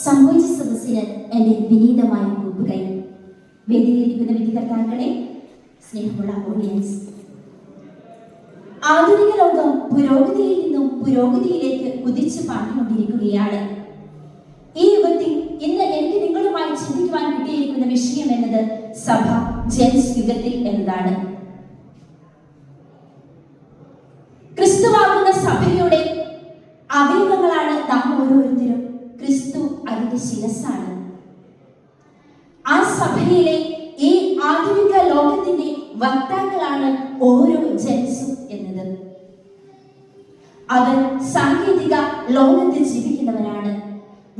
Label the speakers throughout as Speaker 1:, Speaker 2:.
Speaker 1: സംഭവിച്ച സദസ്സിന് എന്റെ വിനീതമായ കൂപ്പുകൈ വേദിയിലിരിക്കുന്ന വിധികർത്താക്കളെ സ്നേഹമുള്ള ഓഡിയൻസ് ആധുനിക ലോകം പുരോഗതിയിൽ നിന്നും പുരോഗതിയിലേക്ക് കുതിച്ചു പാടിക്കൊണ്ടിരിക്കുകയാണ് ഈ യുഗത്തിൽ ഇന്ന് എനിക്ക് നിങ്ങളുമായി ചിന്തിക്കുവാൻ കിട്ടിയിരിക്കുന്ന വിഷയം എന്നത് സഭ ജെൻസ് യുഗത്തിൽ എന്നതാണ് ക്രിസ്തുവാകുന്ന സഭയുടെ അവയവങ്ങളാണ് നാം ഓരോരുത്തരും ക്രിസ്തു അതിന്റെ ശിരസ്സാണ് ആ സഭയിലെ ഈ ആധുനിക ലോകത്തിന്റെ വക്താക്കളാണ് ഓരോ ജെൻസും എന്നത്. അവർ സാങ്കേതിക ലോകത്തിൽ ജീവിക്കുന്നവരാണ്.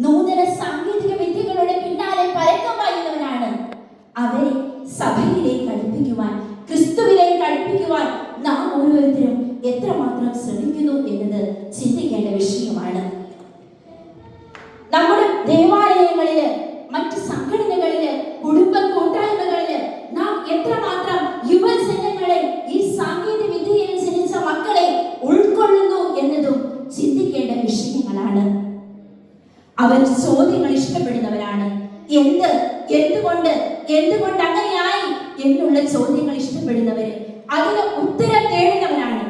Speaker 1: നൂതന സാങ്കേതിക വിദ്യകളുടെ പിന്നാലെ പരക്കം പായുന്നവരാണ്. അവരെ സഭയിലേക്ക് അടുപ്പിക്കുവാൻ ക്രിസ്തുവിലേക്ക് അടുപ്പിക്കുവാൻ നാം ഓരോരുത്തരും എത്രമാത്രം ശ്രമിക്കുന്നു എന്നത് ചിന്തിക്കേണ്ട വിഷയമാണ് നമ്മുടെ ദേവാലയങ്ങളിൽ മറ്റ് സംഘടനകളിൽ കുടുംബ കൂട്ടായ്മകളിൽ നാം എത്രമാത്രം യുവജനങ്ങളെ ഈ സാങ്കേതിക വിദ്യയിൽ ജനിച്ച മക്കളെ ഉൾക്കൊള്ളുന്നു എന്നതും ചിന്തിക്കേണ്ട വിഷയങ്ങളാണ് അവർ ചോദ്യങ്ങൾ ഇഷ്ടപ്പെടുന്നവരാണ്. എന്ത്? എന്തുകൊണ്ട്? എന്തുകൊണ്ട് അങ്ങനെയായി? എന്നുള്ള ചോദ്യങ്ങൾ ഇഷ്ടപ്പെടുന്നവര് അതിന് ഉത്തരം തേടുന്നവരാണ്.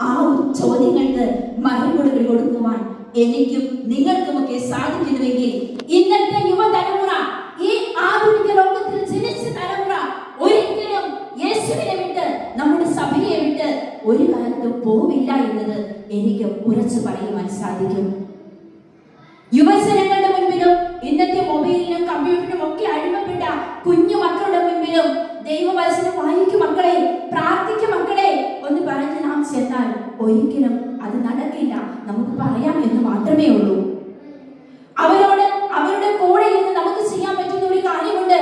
Speaker 1: ആ ചോദ്യങ്ങൾക്ക് മറുപടികൾ കൊടുക്കുവാൻ എനിക്കും നിങ്ങൾക്കുമൊക്കെ സാധിക്കുന്നുവെങ്കിൽ ഇന്നത്തെ യുവതലമുറ ഈ ആധുനിക ലോകത്തിൽ ജനിച്ച തലമുറ ഒരിക്കലും യേശുവിനെ വിട്ട് നമ്മുടെ സഭയെ വിട്ട് ഒരു കാലത്തും പോവില്ല എന്നത് എനിക്ക് ഉറച്ചു പറയുവാൻ സാധിക്കും. യുവജനങ്ങളുടെ മുൻപിലും ഇന്നത്തെ മൊബൈലിനും കമ്പ്യൂട്ടറിനും ഒക്കെ അടിമപ്പെട്ട കുഞ്ഞു മക്കളുടെ മുൻപിലും ദൈവവചനം വായിക്കും മക്കളെ പ്രാർത്ഥിക്കും മക്കളെ. ഒന്ന് പറഞ്ഞ് നാം ചെന്നാൽ ഒരിക്കലും അത് നടക്കില്ല. നമുക്ക് പറയാം എന്ന് മാത്രമേ ഉള്ളൂ. അവരോട് അവരുടെ കൂടെ ഇന്ന് നമുക്ക് ചെയ്യാൻ പറ്റുന്ന ഒരു കാര്യമുണ്ട്.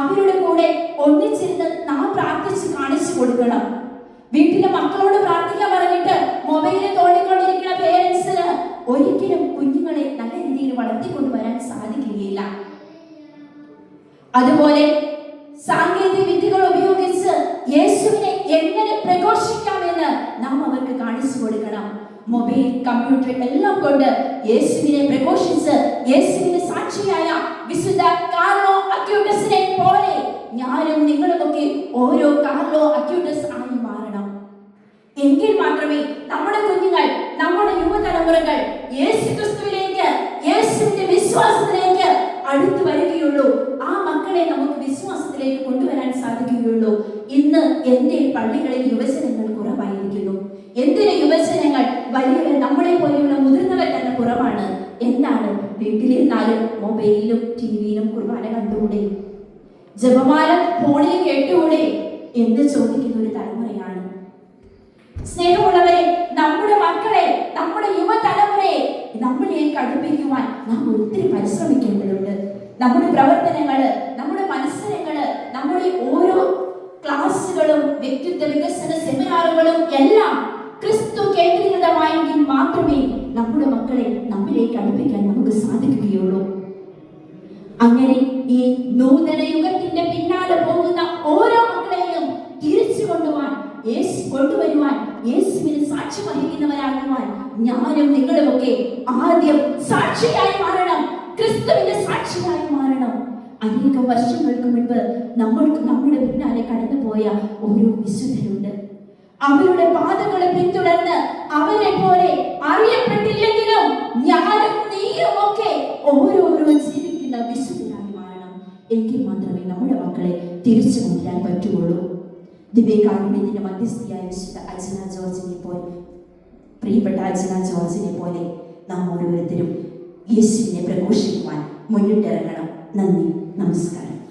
Speaker 1: അവരുടെ കൂടെ ഒന്നിച്ചിരുന്ന് നാം പ്രാർത്ഥിച്ച് കാണിച്ചു കൊടുക്കണം. വീട്ടിലെ മക്കളോട് പ്രാർത്ഥിക്കാൻ പറഞ്ഞിട്ട് മൊബൈലിൽ തോണ്ടിക്കൊണ്ടിരിക്കുന്ന പേരൻസിന് ഒരിക്കലും അതുപോലെ സാങ്കേതിക വിദ്യകൾ ഉപയോഗിച്ച് യേശുവിനെ എങ്ങനെ പ്രഘോഷിക്കാമെന്ന് നാം അവർക്ക് കാണിച്ചു കൊടുക്കണം. മൊബൈൽ കമ്പ്യൂട്ടർ എല്ലാം കൊണ്ട് യേശുവിനെ പ്രഘോഷിച്ച് യേശുവിന് സാക്ഷിയായ വിശുദ്ധ കാർലോ അക്യൂട്ടസിനെ പോലെ ഞാനും നിങ്ങളുമൊക്കെ ഓരോ കാർലോ അക്യൂട്ടസ് ആയി മാറണം. എങ്കിൽ മാത്രമേ നമ്മുടെ കുഞ്ഞുങ്ങൾ നമ്മുടെ യുവതലമുറകൾ യേശു ക്രിസ്തുവിലേക്ക് യേശുവിന്റെ വിശ്വാസത്തിലേക്ക് അടുത്തു വരികയുള്ളൂ ആ മക്കളെ നമുക്ക് വിശ്വാസത്തിലേക്ക് കൊണ്ടുവരാൻ സാധിക്കുകയുള്ളൂ ഇന്ന് എന്റെ പള്ളികളിൽ യുവജനങ്ങൾ കുറവായിരിക്കുന്നു. എന്തിന് യുവജനങ്ങൾ വലിയവർ നമ്മളെ പോലെയുള്ള മുതിർന്നവർ തന്നെ കുറവാണ്? എന്താണ്? വീട്ടിലിരുന്നാലും മൊബൈലിലും ടിവിയിലും കുർബാന കണ്ടുകൂടെ? ജപമാല ഫോണിൽ കേട്ടുകൂടെ? എന്ന് ചോദിക്കുന്ന ഒരു തലമുറയാണ്. സ്നേഹമുള്ളവരെ നമ്മുടെ മക്കളെ നമ്മുടെ യുവതലമുറയെ നമ്മളിലേക്ക് അടുപ്പിക്കുവാൻ നാം ഒത്തിരി പരിശ്രമിക്കേണ്ടതുണ്ട്. നമ്മുടെ പ്രവർത്തനങ്ങൾ നമ്മുടെ മത്സരങ്ങൾ നമ്മുടെ ഓരോ ക്ലാസ്സുകളും വ്യക്തിത്വ വികസന സെമിനാറുകളും എല്ലാം ക്രിസ്തു കേന്ദ്രീകൃതമായെങ്കിൽ മാത്രമേ നമ്മുടെ മക്കളെ നമ്മിലേക്ക് അടുപ്പിക്കാൻ നമുക്ക് സാധിക്കുകയുള്ളൂ. അങ്ങനെ ഈ നൂതന യുഗത്തിന്റെ പിന്നാലെ പോകുന്ന ഓരോ മക്കളെയും തിരിച്ചു കൊണ്ടുവാൻ യേശു കൊണ്ടുവരുവാൻ യേശുവിന് സാക്ഷി വഹിക്കുന്നവരാകുവാൻ ഞാനും നിങ്ങളുമൊക്കെ ആദ്യം സാക്ഷിയായി മാറണം ക്രിസ്തുവിന്റെ സാക്ഷിയായി മാറണം. അനേകം വർഷങ്ങൾക്ക് മുൻപ് നമ്മൾക്ക് നമ്മുടെ പിന്നാലെ കടന്നുപോയ ഓരോ വിശുദ്ധരുണ്ട്. അവരുടെ പാദങ്ങളെ പിന്തുടർന്ന് അവരെ പോലെ അറിയപ്പെട്ടില്ലെങ്കിലും ഞാനും നീയും ഒക്കെ ഓരോരോ ജീവിക്കുന്ന വിശുദ്ധരായി മാറണം. എങ്കിൽ മാത്രമേ നമ്മുടെ മക്കളെ തിരിച്ചു കൊണ്ടുവരാൻ പറ്റുകയുള്ളൂ. ദിവ്യകാരുണ്യത്തിന്റെ മധ്യസ്ഥയായ വിശുദ്ധ അർജന ജോർജിനെ പോലെ പ്രിയപ്പെട്ട അർച്ചന ജോർജിനെ പോലെ നാം ഓരോരുത്തരും യേശുവിനെ പ്രഘോഷിക്കുവാൻ മുന്നിട്ടിറങ്ങണം. നന്ദി. നമസ്കാരം.